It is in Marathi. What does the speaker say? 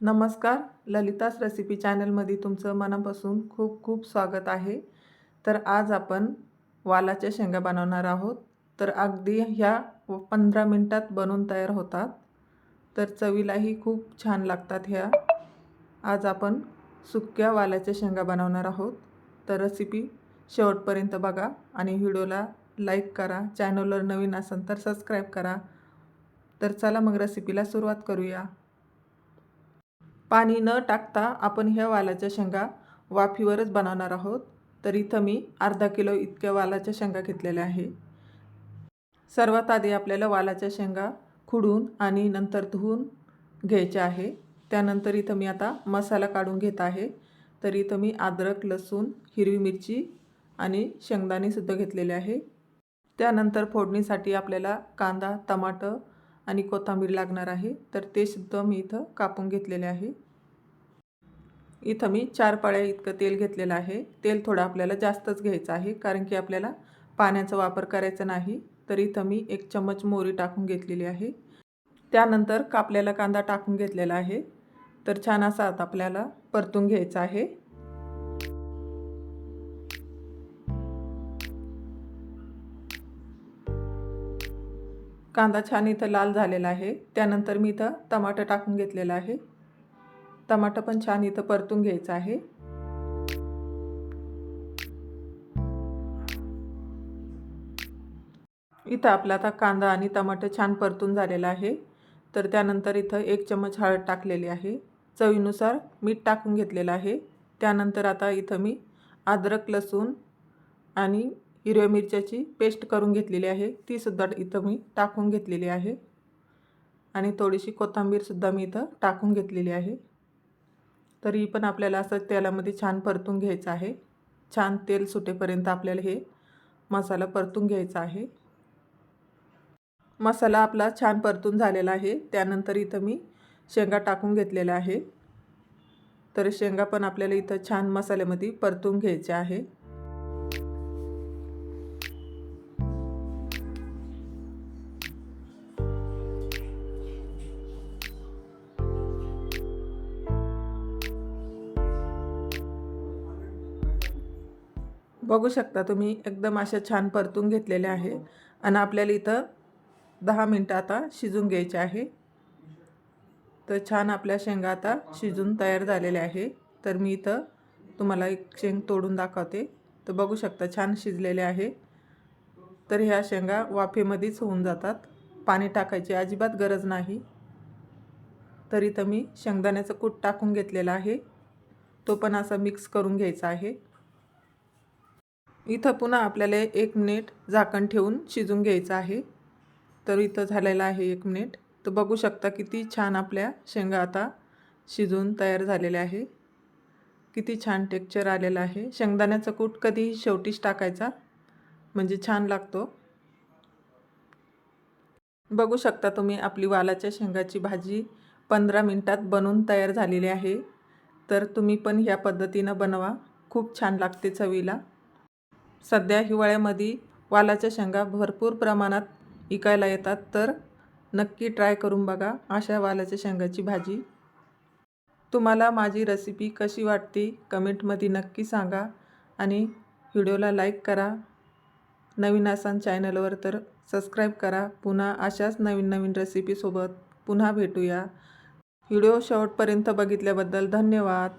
नमस्कार ललितास रेसिपी चॅनलमध्ये तुमचं मनापासून खूप खूप स्वागत आहे. तर आज आपण वालाच्या शेंगा बनवणार आहोत. तर अगदी ह्या पंधरा मिनटात बनवून तयार होतात. तर चवीलाही खूप छान लागतात ह्या. आज आपण सुक्या वालाच्या शेंगा बनवणार आहोत. तर रेसिपी शेवटपर्यंत बघा आणि व्हिडिओला लाईक करा चॅनलवर नवीन असेल तर सबस्क्राईब करा. तर चला मग रेसिपीला सुरुवात करूया. पाणी न टाकता आपण ह्या वालाच्या शेंगा वाफीवरच बनवणार आहोत. तर इथं मी अर्धा किलो इतक्या वालाच्या शेंगा घेतलेल्या आहे. सर्वात आधी आपल्याला वालाच्या शेंगा खुडून आणि नंतर धुवून घ्यायच्या आहे. त्यानंतर इथं मी आता मसाला काढून घेत आहे. तर इथं मी अद्रक लसूण हिरवी मिरची आणि शेंगदाणेसुद्धा घेतलेले आहे. त्यानंतर फोडणीसाठी आपल्याला कांदा टमाटर आणि कोथिंबीर लागणार आहे तर ते सुद्धा मी इथं कापून घेतलेले आहे. इथं मी चार पाळ्या इतकं तेल घेतलेलं आहे. तेल थोडं आपल्याला जास्तच घ्यायचं आहे कारण की आपल्याला पाण्याचा वापर करायचा नाही तर इथं मी एक चम्मच मोरी टाकून घेतलेली आहे. त्यानंतर कापलेला कांदा टाकून घेतलेला आहे. तर छान असा आता आपल्याला परतून घ्यायचा आहे. कांदा छान इथं लाल झालेला आहे. त्यानंतर मी इथं टमाटर टाकून घेतलेलं आहे. टमाटर पण छान इथं परतून घ्यायचं आहे. इथं आपला आता कांदा आणि टमाटर छान परतून झालेला आहे. तर त्यानंतर इथं एक चम्मच हळद टाकलेली आहे. चवीनुसार मीठ टाकून घेतलेलं आहे. त्यानंतर आता इथं मी अद्रक लसूण आणि हिरव्या मिरच्याची पेस्ट करून घेतलेली आहे. तीसुद्धा इथं मी टाकून घेतलेली आहे. आणि थोडीशी कोथिंबीरसुद्धा मी इथं टाकून घेतलेली आहे. तरी पण आपल्याला असं तेलामध्ये छान परतून घ्यायचं आहे. छान तेल सुटेपर्यंत आपल्याला हे मसाला परतून घ्यायचा आहे. मसाला आपला छान परतून झालेला आहे. त्यानंतर इथं मी शेंगा टाकून घेतलेल्या आहे. तर शेंगा पण आपल्याला इथं छान मसाल्यामध्ये परतून घ्यायचे आहे. बघू शकता तुम्ही एकदम अशा छान परतून घेतलेल्या आहे. आणि आपल्याला इथं दहा मिनटं आता शिजून घ्यायचे आहे. तर छान आपल्या शेंगा आता शिजून तयार झालेल्या आहे. तर मी इथं तुम्हाला एक शेंग तोडून दाखवते. तर बघू शकता छान शिजलेले आहे. तर ह्या शेंगा वाफेमध्येच होऊन जातात. पाणी टाकायची अजिबात गरज नाही. तर इथं मी शेंगदाण्याचं कूट टाकून घेतलेला आहे. तो पण असा मिक्स करून घ्यायचा आहे. इथं पुन्हा आपल्याला एक मिनिट झाकण ठेवून शिजून घ्यायचं आहे. तर इथं झालेलं आहे एक मिनिट. तर बघू शकता किती छान आपल्या शेंगा आता शिजून तयार झालेल्या आहे. किती छान टेक्चर आलेलं आहे. शेंगदाण्याचा कूट कधीही शेवटीच टाकायचा म्हणजे छान लागतो. बघू शकता तुम्ही आपली वालाच्या शेंगाची भाजी पंधरा मिनटात बनवून तयार झालेली आहे. तर तुम्ही पण ह्या पद्धतीनं बनवा. खूप छान लागते चवीला. सध्या हिवाळ्यामध्ये वालाच्या शेंगा भरपूर प्रमाणात विकायला येतात तर नक्की ट्राय करून बघा अशा वालाच्या शेंगाची भाजी. तुम्हाला माझी रेसिपी कशी वाटते कमेंटमध्ये नक्की सांगा आणि व्हिडिओला लाईक करा. नवीन असाल चॅनलवर तर सबस्क्राईब करा. पुन्हा अशाच नवीन नवीन रेसिपीसोबत पुन्हा भेटूया. व्हिडिओ शेवटपर्यंत बघितल्याबद्दल धन्यवाद.